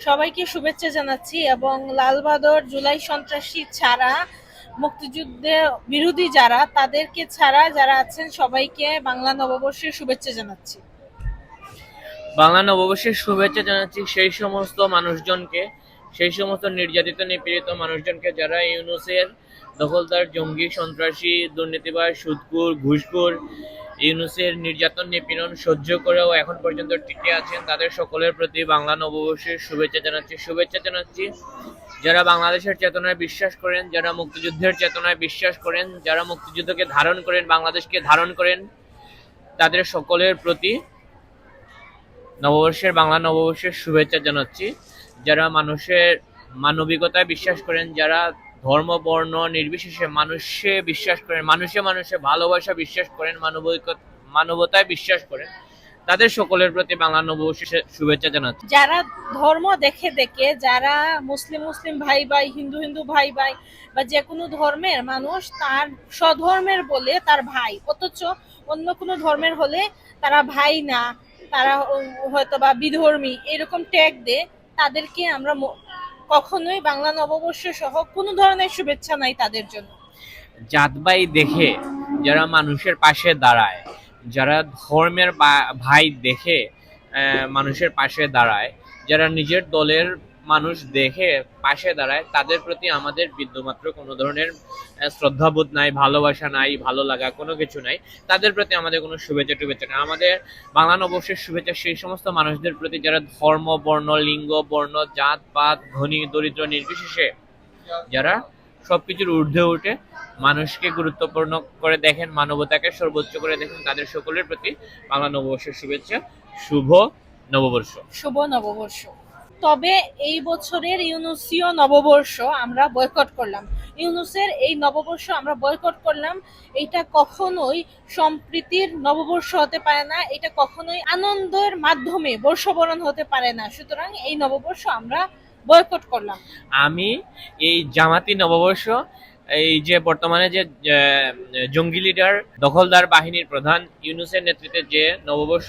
সবাইকে শুভেচ্ছা জানাচ্ছি এবং লালবাদর জুলাই সন্ত্রাসী ছাড়া, মুক্তিযুদ্ধে বিরোধী যারা, তাদেরকে ছাড়া যারা আছেন, সবাইকে বাংলা নববর্ষের শুভেচ্ছা জানাচ্ছি। বাংলা নববর্ষের শুভেচ্ছা জানাচ্ছি সেই সমস্ত মানুষজনকে, সেই সমস্ত নির্যাতিত, নিপীড়িত মানুষজনকে যারা ইউনুসের দখলদার জঙ্গি, সন্ত্রাসী, দুর্নীতিবাজ সুদকুর ঘুষখোর ইউনুসের নির্যাতন নিপীড়ন সহ্য করেও এখন পর্যন্ত টিকে আছেন তাদের সকলের প্রতি বাংলা নববর্ষের শুভেচ্ছা জানাচ্ছি। শুভেচ্ছা জানাচ্ছি যারা বাংলাদেশের চেতনায় বিশ্বাস করেন, যারা মুক্তিযুদ্ধের চেতনায় বিশ্বাস করেন, যারা মুক্তিযুদ্ধকে ধারণ করেন, বাংলাদেশকে ধারণ করেন, তাদের সকলের প্রতি নববর্ষের, বাংলা নববর্ষের শুভেচ্ছা জানাচ্ছি। যারা মানুষের মানবিকতায় বিশ্বাস করেন, যারা ধর্ম, বর্ণ নির্বিশেষে মানুষে বিশ্বাস করেন, মানুষে মানুষে ভালোবাসা বিশ্বাস করেন মানবিক মানবতায় বিশ্বাস করেন। তাদের সকলের প্রতি বাংলা নববর্ষের শুভেচ্ছা জানাচ্ছি। যারা ধর্ম দেখে দেখে, যারা মুসলিম মুসলিম ভাই ভাই, হিন্দু হিন্দু ভাই ভাই বা যে কোনো ধর্মের মানুষ, তার স্বধর্মের বলে তার ভাই। অথচ অন্য কোনো ধর্মের হলে তারা ভাই না, তারা হয়তো বা বিধর্মী, এরকম ট্যাগ দে তাদেরকে আমরা কখনোই বাংলা নববর্ষ সহ কোনো ধরনের শুভেচ্ছা নাই তাদের জন্য। জাতবাই দেখে যারা মানুষের পাশে দাঁড়ায়, যারা ধর্মের ভাই দেখে মানুষের পাশে দাঁড়ায়, যারা নিজের দলের মানুষ দেখে পাশে দাঁড়ায়, তাদের প্রতি আমাদের বিন্দুমাত্র কোনো ধরনের শ্রদ্ধাবোধ নাই, ভালোবাসা নাই, ভালো লাগা কোনো কিছু নাই। তাদের প্রতি আমাদের কোনো শুভেচ্ছা টুভেচ্ছা নাই। আমাদের বাংলা নববর্ষের শুভেচ্ছা সেই সমস্ত মানুষদের প্রতি যারা ধর্ম, বর্ণ, লিঙ্গ, বর্ণ, জাত, পাত, ধনী, দরিদ্র, নির্বিশেষে যারা সবকিছুর ঊর্ধ্বে উঠে মানুষকে গুরুত্বপূর্ণ করে দেখেন, মানবতাকে সর্বোচ্চ করে দেখেন, তাদের সকলের প্রতি বাংলা নববর্ষের শুভেচ্ছা। শুভ নববর্ষ। শুভ নববর্ষ। তবে এই বছরের ইউনুসীয় নববর্ষ আমরা বয়কট করলাম। ইউনুসের এই নববর্ষ আমরা বয়কট করলাম, এটা কখনোই সম্প্রীতির নববর্ষ হতে পারে না, এটা কখনোই আনন্দের মাধ্যমে বর্ষবরণ হতে পারে না। সুতরাং এই নববর্ষ আমরা বয়কট করলাম। আমি এই জামাতি নববর্ষ, এই যে বর্তমানে যে জঙ্গি লিডার, দখলদার বাহিনীর প্রধান ইউনুসের নেতৃত্বে যে নববর্ষ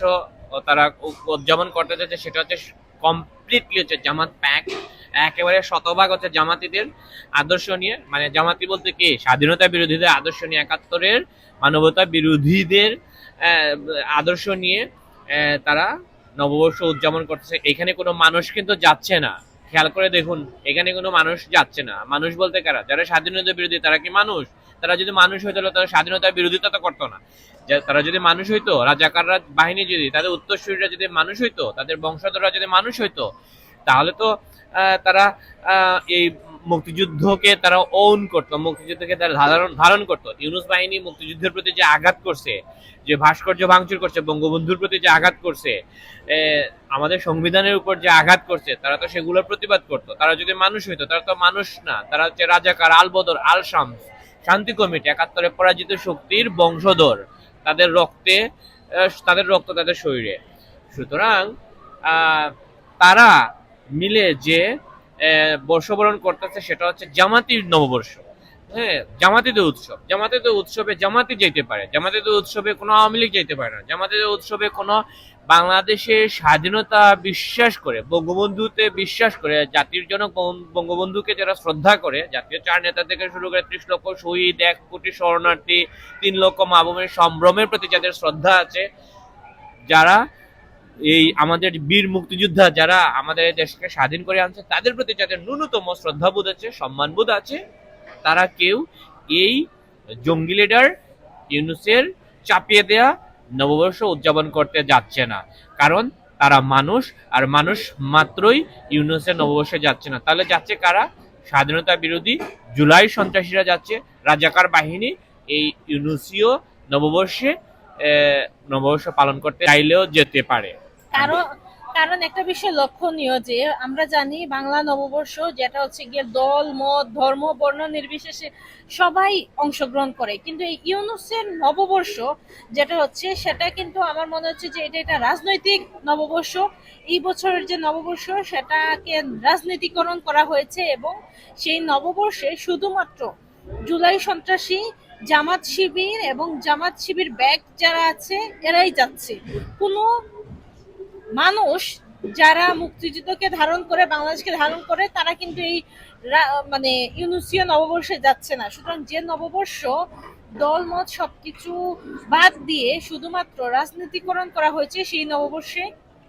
তারা উদযাপন করতে যাচ্ছে, সেটা হচ্ছে কমপ্লিটলি হচ্ছে জামাত প্যাক একেবারে শতভাগ হচ্ছে জামাতিদের আদর্শ নিয়ে মানে জামাতি বলতে কি? স্বাধীনতা বিরোধীদের আদর্শ নিয়ে, একাত্তরের মানবতা বিরোধীদের আদর্শ নিয়ে তারা নববর্ষ উদযাপন করতেছে। এখানে কোনো মানুষ কিন্তু যাচ্ছে না। খেয়াল করে দেখুন, এখানে কোনো মানুষ যাচ্ছে না। মানুষ বলতে কারা? যারা স্বাধীনতা বিরোধী, তারা কি মানুষ? তারা যদি মানুষ হইতো তারা স্বাধীনতার বিরোধিতা তো করতো না। তারা যদি মানুষ হইতো, রাজাকাররা বাহিনী যদি, তাদের উত্তরসূরিরা যদি মানুষ হইতো, তাদের বংশধররা যদি মানুষ হইতো, তাহলে তো তারা এই মুক্তিযুদ্ধকে তারা ওন করতো, মুক্তিযুদ্ধকে তারা ধারণ ধারণ করতো। ইউনুস বাহিনী মুক্তিযুদ্ধের প্রতি যে আঘাত করছে, যে ভাস্কর্য ভাঙচুর করছে, বঙ্গবন্ধুর প্রতি যে আঘাত করছে আমাদের সংবিধানের উপর যে আঘাত করছে, তারা তো সেগুলোর প্রতিবাদ করতো। তারা যদি মানুষ হইতো, তারা তো মানুষ না, তারা হচ্ছে রাজাকার আলবদর আল শামস। শান্তি কমিটি, একাত্তরে পরাজিত শক্তির বংশধর। তাদের রক্তে তাদের রক্ত তাদের শরীরে। সুতরাং তারা মিলে যে বর্ষবরণ করতেছে সেটা হচ্ছে জামাতির নববর্ষ। হ্যাঁ জামাতিদের উৎসব। জামাতিদের উৎসবে জামাতি যেতে পারে। জামাতিদের উৎসবে কোনো আওয়ামী লীগ যেতে পারে না। জামাতিদের উৎসবে কোনো বাংলাদেশের স্বাধীনতা বিশ্বাস করে, বঙ্গবন্ধুতে বিশ্বাস করে, জাতির বঙ্গ- বঙ্গবন্ধুকে যারা শ্রদ্ধা করে, জাতীয় চার নেতা থেকে শুরু করে ত্রিশ লক্ষ শহীদ, এক কোটি শরণার্থী, তিন লক্ষ মাবুমের সম্ভ্রমের প্রতি যাদের শ্রদ্ধা আছে, যারা এই আমাদের বীর মুক্তিযোদ্ধা, যারা আমাদের দেশকে স্বাধীন করে আনছে, তাদের প্রতি যাদের ন্যূনতম শ্রদ্ধাবোধ আছে, সম্মানবোধ আছে, তারা কেউ এই জঙ্গি লিডার ইউনুসের চাপিয়ে দেয়া নববর্ষ উদযাপন করতে যাচ্ছে না। কারণ তারা মানুষ, আর মানুষ মাত্রই ইউনুসের নববর্ষে যাচ্ছে না। তাহলে যাচ্ছে কারা? স্বাধীনতা বিরোধী জুলাই সন্ত্রাসীরা যাচ্ছে। রাজাকার বাহিনী এই ইউনুসীয় নববর্ষে নববর্ষ পালন করতে চাইলেও যেতে পারে। কারণ কারণ একটা বিষয় লক্ষণীয় যে আমরা জানি বাংলা নববর্ষ যেটা হচ্ছে গিয়ে দল, মত, ধর্ম, বর্ণ নির্বিশেষে সবাই অংশগ্রহণ করে। কিন্তু এই ইউনুসের নববর্ষ যেটা হচ্ছে, সেটা কিন্তু আমার মনে হচ্ছে যে এটা একটা রাজনৈতিক নববর্ষ। এই বছরের যে নববর্ষ, সেটাকে রাজনীতিকরণ করা হয়েছে এবং সেই নববর্ষে শুধুমাত্র জুলাই সন্ত্রাসী, জামাত শিবির এবং জামাত শিবির ব্যাগ যারা আছে, এরাই যাচ্ছে। কোনো মানুষ যারা মুক্তিযুদ্ধকে ধারণ করে, বাংলাদেশকে ধারণ করে, তারা কিন্তু এই মানে ইউনুসীয় নববর্ষে যাচ্ছে না। সুতরাং যে নববর্ষ দলমত সবকিছু বাদ দিয়ে শুধুমাত্র রাজনীতিকরণ করা হয়েছে, সেই নববর্ষে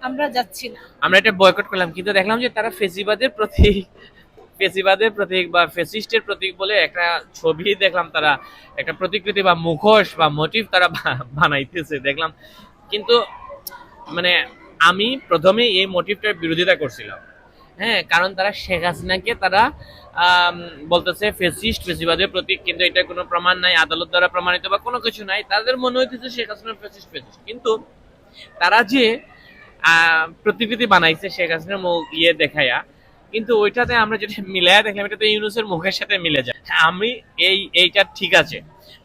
আমরা যাচ্ছি না। আমরা এটা বয়কট করলাম, কিন্তু দেখলাম যে তারা ফেসিবাদের প্রতীক ফেসিবাদের প্রতীক বা ফেসিস্টের প্রতীক বলে একটা ছবি দেখলাম তারা, একটা প্রতিকৃতি বা মুখোশ বা মোটিভ তারা বানাইতেছে, দেখলাম। কিন্তু মানে আমি প্রথমে এই মোটিভটার বিরোধিতা করছিলাম। হ্যাঁ কারণ তারা শেখ হাসিনাকে তারা বলতেছে ফেসিস্ট ফেসিবাদের প্রতীক, কিন্তু এটা কোনো প্রমাণ নাই, আদালত দ্বারা প্রমাণিত বা কোনো কিছু নাই। তাদের মনে হইতেছে শেখ হাসিনা ফেসিস্ট ফেসিস্ট। কিন্তু তারা যে প্রতিকৃতি বানাইছে শেখ হাসিনার মুখ ইয়ে দেখায়া কিন্তু ওইটাতে আমরা যেটা মিলায়া দেখলাম এটা তো ইউনুসের মুখের সাথে মিলে যায়। আমি এই, এইটা ঠিক আছে।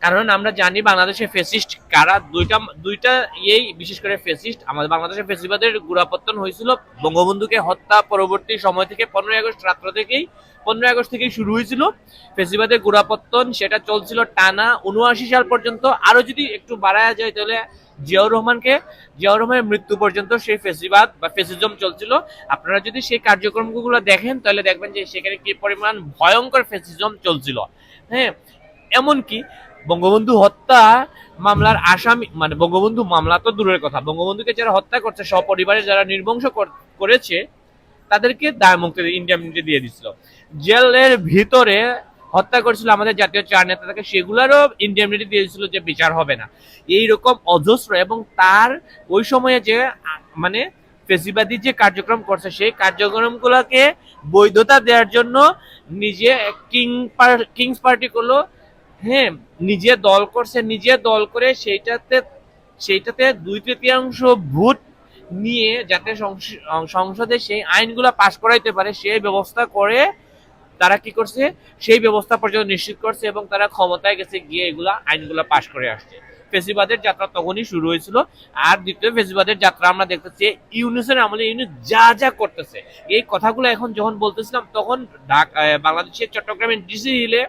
কারণ আমরা জানি বাংলাদেশে ফেসিস্ট কারা? দুইটা দুইটা ইয়েই বিশেষ করে ফেসিস্ট আমাদের বাংলাদেশের ফেসিবাদের গুড়াপত্তন হয়েছিল। বঙ্গবন্ধুকে হত্যা পরবর্তী সময় থেকে পনেরোই আগস্ট রাত্র থেকেই, পনেরোই আগস্ট থেকেই শুরু হয়েছিল। ফেসিবাদের গুড়াপত্তন, সেটা চলছিল টানা উনআশি সাল পর্যন্ত। আরও যদি একটু বাড়ায়া যায় তাহলে জিয়াউর রহমানকে, জিয়াউর রহমানের মৃত্যু পর্যন্ত সেই ফেসিবাদ বা ফেসিজম চলছিল। আপনারা যদি সেই কার্যক্রমগুলো দেখেন, তাহলে দেখবেন যে সেখানে কি পরিমাণ ভয়ঙ্কর ফেসিজম চলছিল। হ্যাঁ এমনকি বঙ্গবন্ধু হত্যা মামলার আসামি মানে বঙ্গবন্ধু মামলা তো দূরের কথা, বঙ্গবন্ধুকে যারা হত্যা করছে, সপরিবারে যারা নির্বংশ কর- করেছে, তাদেরকে দায় মুক্তি ইন্ডেমনিটি দিয়ে দিছিল। জেলের ভিতরে হত্যা করেছিল আমাদের জাতীয় চার নেতা, তাকে সেগুলোরও দিয়ে দিয়েছিল যে বিচার হবে না। এই রকম অজস্র এবং তার ওই সময়ে যে মানে ফেসিবাদী যে কার্যক্রম করছে, সেই কার্যক্রমগুলোকে বৈধতা দেওয়ার জন্য নিজে কিং কিংস পার্টি করল হ্যাঁ নিজে দল করছে, নিজে দল করে সেইটাতে সেইটাতে দুই তৃতীয়াংশ ভোট নিয়ে যাতে সংস- সংসদে সেই আইনগুলো পাশ করাইতে পারে, সেই ব্যবস্থা করে তারা কি করছে, সেই ব্যবস্থা পর্যন্ত নিশ্চিত করছে এবং তারা ক্ষমতায় গেছে গিয়ে এগুলা আইনগুলো পাশ করে আসছে। ফেসিবাদের যাত্রা তখনই শুরু হয়েছিল। আর দ্বিতীয় ফেসিবাদের যাত্রা আমরা দেখতেছি ইউনিসের আমলে ইউনিস যা যা করতেছে। এই কথাগুলো এখন যখন বলতেছিলাম, তখন ঢাকা বাংলাদেশের চট্টগ্রামের ডিসি হিলে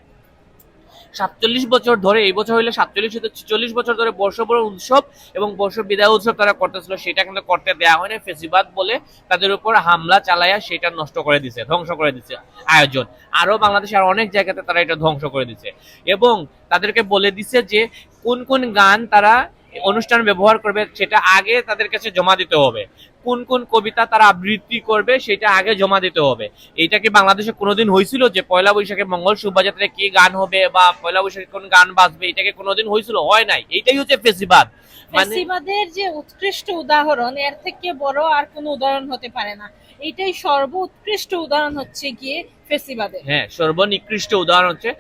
সাতচল্লিশ বছর ধরে, এই বছর হইলে সাতচল্লিশ হতে ছেচল্লিশ বছর ধরে বর্ষবরণ উৎসব এবং বর্ষ বিদায় উৎসব তারা করতেছিল, সেটা কিন্তু করতে দেওয়া হয়নি ফেসিবাদ বলে তাদের উপর হামলা চালায়া সেটা নষ্ট করে দিছে, ধ্বংস করে দিছে আয়োজন। আরও বাংলাদেশে আর অনেক জায়গাতে তারা এটা ধ্বংস করে দিছে। এবং তাদেরকে বলে দিছে যে কোন কোন গান তারা অনুষ্ঠান ব্যবহার করবে, সেটা আগে তাদের কাছে জমা দিতে হবে। কোন কোন কবিতা তারা আবৃত্তি করবে, সেটা আগে জমা দিতে হবে। এইটা কি বাংলাদেশে কোনোদিন হয়েছিল যে পয়লা বৈশাখে মঙ্গল শোভাযাত্রায় কি গান হবে বা পয়লা বৈশাখে কোন গান বাজবে এটাকে কোনোদিন হয়েছিল হয় নাই। এইটাই হচ্ছে ফেসিবাদ। মানে ফেসিবাদের যে উৎকৃষ্ট উদাহরণ এর থেকে বড় আর কোনো উদাহরণ হতে পারে না। এটাই সর্বোৎকৃষ্ট উদাহরণ হচ্ছে গিয়ে ফেসিবাদের। হ্যাঁ সর্বনিকৃষ্ট উদাহরণ হচ্ছে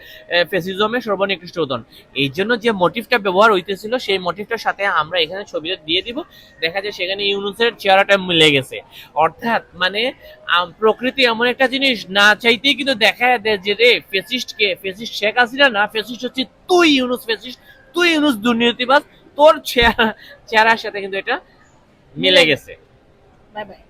ফেসিজমের সর্বনিকৃষ্ট উদাহরণ। এই জন্য যে মোটিভটা ব্যবহার হইতেছিল সেই মোটিভটার সাথে আমরা এখানে ছবিটা দিয়ে দিব। দেখা যায় সেখানে ইউনুসের চেহারাটা মিলে গেছে। অর্থাৎ মানে প্রকৃতি এমন একটা জিনিস না চাইতেই কিন্তু দেখা দেয় যে রে ফেসিস্ট কে ফেসিস্ট শেখ হাসিনা না ফেসিস্ট হচ্ছে তুই ইউনুস ফেসিস্ট তুই ইউনুস দুর্নীতিবাজ। তোর চেহারা চেহারার সাথে কিন্তু এটা মিলে গেছে। Bye bye